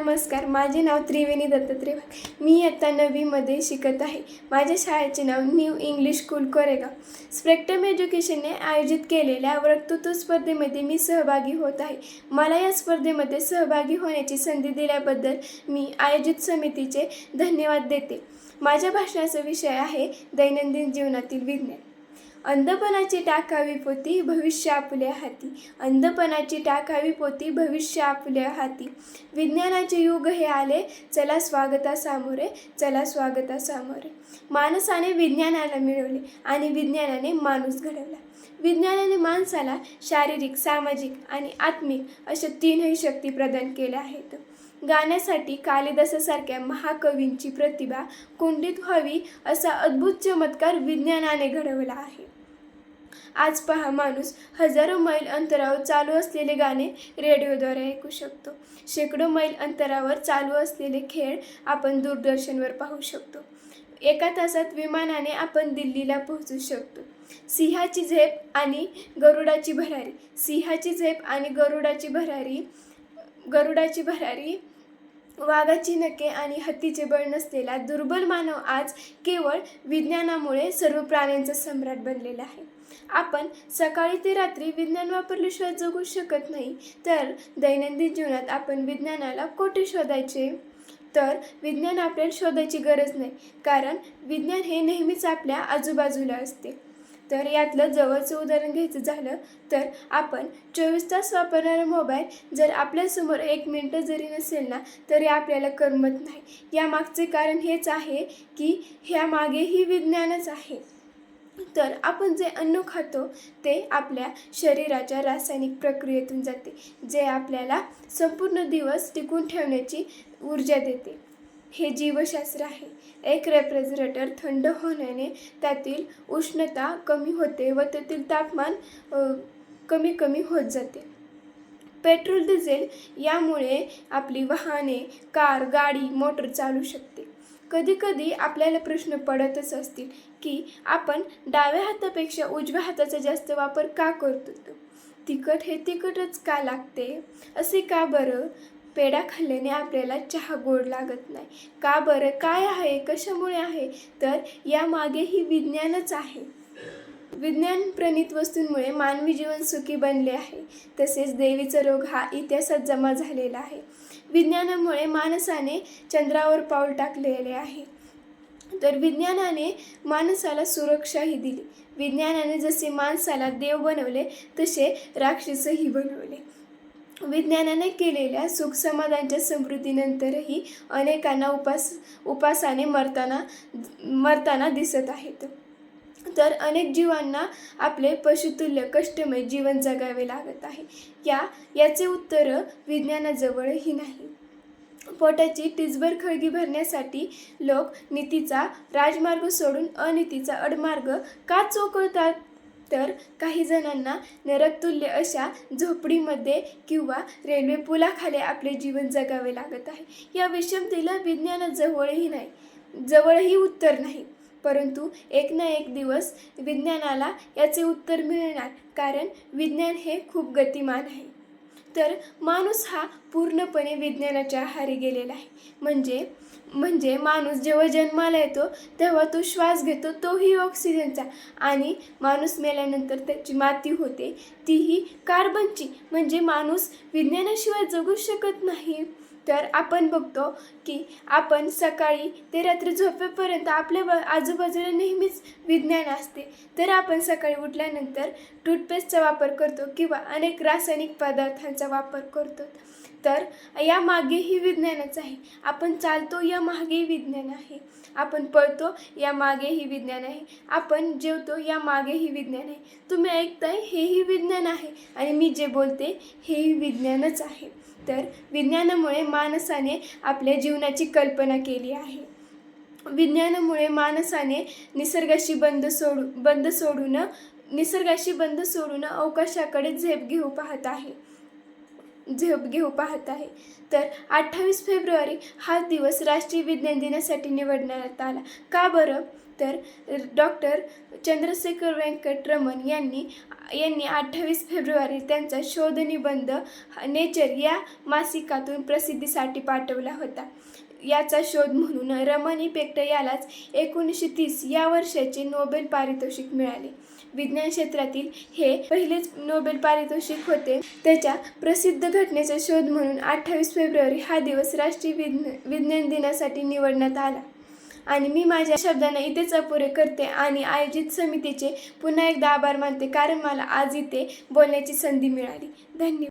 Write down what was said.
नमस्कार माझे नाव त्रिवेणी दत्तात्रय. मी इयत्ता नववीमध्ये शिकत आहे. माझ्या शाळेचे नाव New English School Koregaon. Spectrum एज्युकेशनने आयोजित केलेल्या वक्तृत्व स्पर्धेमध्ये मी सहभागी होत आहे. मला या स्पर्धेमध्ये सहभागी होण्याची संधी दिल्याबद्दल मी आयोजित समितीचे धन्यवाद देते. माझ्या भाषणाचा विषय आहे दैनंदिन जीवनातील विज्ञान. अंधपणाची टाकावी पोती भविष्य आपल्या हाती. अंधपणाची टाकावी पोती भविष्य आपल्या हाती. विज्ञानाचे युग हे आले चला स्वागता सामोरे चला स्वागता सामोरे. माणसाने विज्ञानाला मिळवले आणि विज्ञानाने माणूस घडवला. विज्ञानाने माणसाला शारीरिक सामाजिक आणि आत्मिक अशा तीनही शक्ती प्रदान केल्या आहेत. गाण्यासाठी कालिदासासारख्या महाकवींची प्रतिभा कुंडित व्हावी असा अद्भुत चमत्कार विज्ञानाने घडवला आहे. आज पहा माणूस हजारो मैल अंतरावर चालू असलेले गाणे रेडिओद्वारे ऐकू शकतो. शेकडो मैल अंतरावर चालू असलेले खेळ आपण दूरदर्शनवर पाहू शकतो. एका तासात विमानाने आपण दिल्लीला पोहोचू शकतो. सिंहाची झेप आणि गरुडाची भरारी सिंहाची झेप आणि गरुडाची भरारी गरुडाची भरारी वाघाची नखे आणि हत्तीचे बळ नसलेला दुर्बल मानव आज केवळ विज्ञानामुळे सर्व प्राण्यांचा सम्राट बनलेला आहे. आपण सकाळी ते रात्री विज्ञान वापरल्याशिवाय जगू शकत नाही तर दैनंदिन जीवनात आपण विज्ञानाला कोठे शोधायचे? तर विज्ञान आपल्याला शोधायची गरज नाही कारण विज्ञान हे नेहमीच आपल्या आजूबाजूला असते. तर यातलं जवळचं उदाहरण घ्यायचं झालं तर आपण चोवीस तास वापरणारा मोबाईल जर आपल्यासमोर एक मिनटं जरी नसेल ना तरी आपल्याला करमत नाही. यामागचे कारण हेच आहे की ह्यामागेही विज्ञानच आहे. तर आपण जे अन्न खातो ते आपल्या शरीराच्या रासायनिक प्रक्रियेतून जाते जे आपल्याला संपूर्ण दिवस टिकून ठेवण्याची ऊर्जा देते. हे जीवशास्त्र आहे. एक रेफ्रिजरेटर थंड होण्याने त्यातील उष्णता कमी होते व त्यातील तापमान कमी कमी होत जाते. पेट्रोल डिझेल यामुळे आपली वाहने कार गाडी मोटर चालू शकते. कधीकधी आपल्याला प्रश्न पडतच असतील की आपण डाव्या हातापेक्षा उजव्या हाताचा जास्त वापर का करतो? तिखट हे तिखटच का लागते? असे का बरं? पेढा खाल्ल्याने आपल्याला चहा गोड लागत नाही. का बरं? काय आहे? कशामुळे आहे? तर यामागेही विज्ञानच आहे. विज्ञान प्रणित वस्तूंमुळे मानवी जीवन सुखी बनले आहे. तसेच देवीचा रोग हा इतिहासात जमा झालेला आहे. विज्ञानामुळे माणसाने चंद्रावर पाऊल टाकलेले आहे. तर विज्ञानाने माणसाला सुरक्षाही दिली. विज्ञानाने जसे माणसाला देव बनवले तसे राक्षसही बनवले. विज्ञानाने केलेल्या सुख समाधानच्या समृद्धीनंतरही अनेकांना उपास उपासाने मरताना मरताना दिसत आहेत. तर अनेक जीवांना आपले पशुतुल्य कष्टमय जीवन जगावे लागत आहे. या याचे उत्तर विज्ञानाजवळही नाही. पोटाची टिचभर खळगी भरण्यासाठी लोक नीतीचा राजमार्ग सोडून अनितीचा अडमार्ग का चोकळतात तर काही जणांना नरकतुल्य अशा झोपडीमध्ये किंवा रेल्वे पुलाखाली आपले जीवन जगावे लागत आहे. या विषमतेला विज्ञानाजवळही नाही जवळही उत्तर नाही. परंतु एक ना एक दिवस विज्ञानाला याचे उत्तर मिळणार कारण विज्ञान हे खूप गतिमान आहे. तर माणूस हा पूर्णपणे विज्ञानाच्या आहारी गेलेला आहे. म्हणजे म्हणजे माणूस जेव्हा जन्माला येतो तेव्हा तो श्वास घेतो तोही ऑक्सिजनचा आणि माणूस मेल्यानंतर त्याची माती होते तीही कार्बनची म्हणजे माणूस विज्ञानाशिवाय जगू शकत नाही. तर आपण बघतो की आपण सकाळी ते रात्री झोपेपर्यंत आपल्या ब आजूबाजूला नेहमीच विज्ञान असते. तर आपण सकाळी उठल्यानंतर टूथपेस्टचा वापर करतो किंवा अनेक रासायनिक पदार्थांचा वापर करतो. तर यामागेही विज्ञानच आहे. आपण चालतो या मागेही विज्ञान आहे. आपण पळतो या मागेही विज्ञान आहे. आपण जेवतो या मागेही विज्ञान आहे. तुम्ही ऐकताय हेही विज्ञान आहे. आणि मी जे बोलते हेही विज्ञानच आहे. तर विज्ञानामुळे माणसाने आपल्या जीवनाची कल्पना केली आहे. विज्ञानामुळे माणसाने निसर्गाशी बंद सोडू बंद सोडून निसर्गाशी बंद सोडून अवकाशाकडे झेप घेऊ पाहत आहे. झेप घेऊ पाहत आहे. तर अठ्ठावीस फेब्रुवारी हा दिवस राष्ट्रीय विज्ञान दिनासाठी निवडण्यात आला. का बरं? तर डॉक्टर चंद्रशेखर व्यंकटरमण यांनी यांनी अठ्ठावीस फेब्रुवारी त्यांचा शोधनिबंध नेचर या मासिकातून प्रसिद्धीसाठी पाठवला होता. याचा शोध म्हणून रमणी पेक्ट यालाच एकोणीसशे तीस या वर्षाचे नोबेल पारितोषिक मिळाले. विज्ञान क्षेत्रातील हे पहिलेच नोबेल पारितोषिक होते. त्याच्या प्रसिद्ध घटनेचा शोध म्हणून अठ्ठावीस फेब्रुवारी हा दिवस राष्ट्रीय विज्ञ विज्ञान दिनासाठी निवडण्यात आला. आणि मी माझ्या शब्दांना इथेच अपुरे करते आणि आयोजित समितीचे पुन्हा एकदा आभार मानते कारण मला आज इथे बोलण्याची संधी मिळाली. धन्यवाद.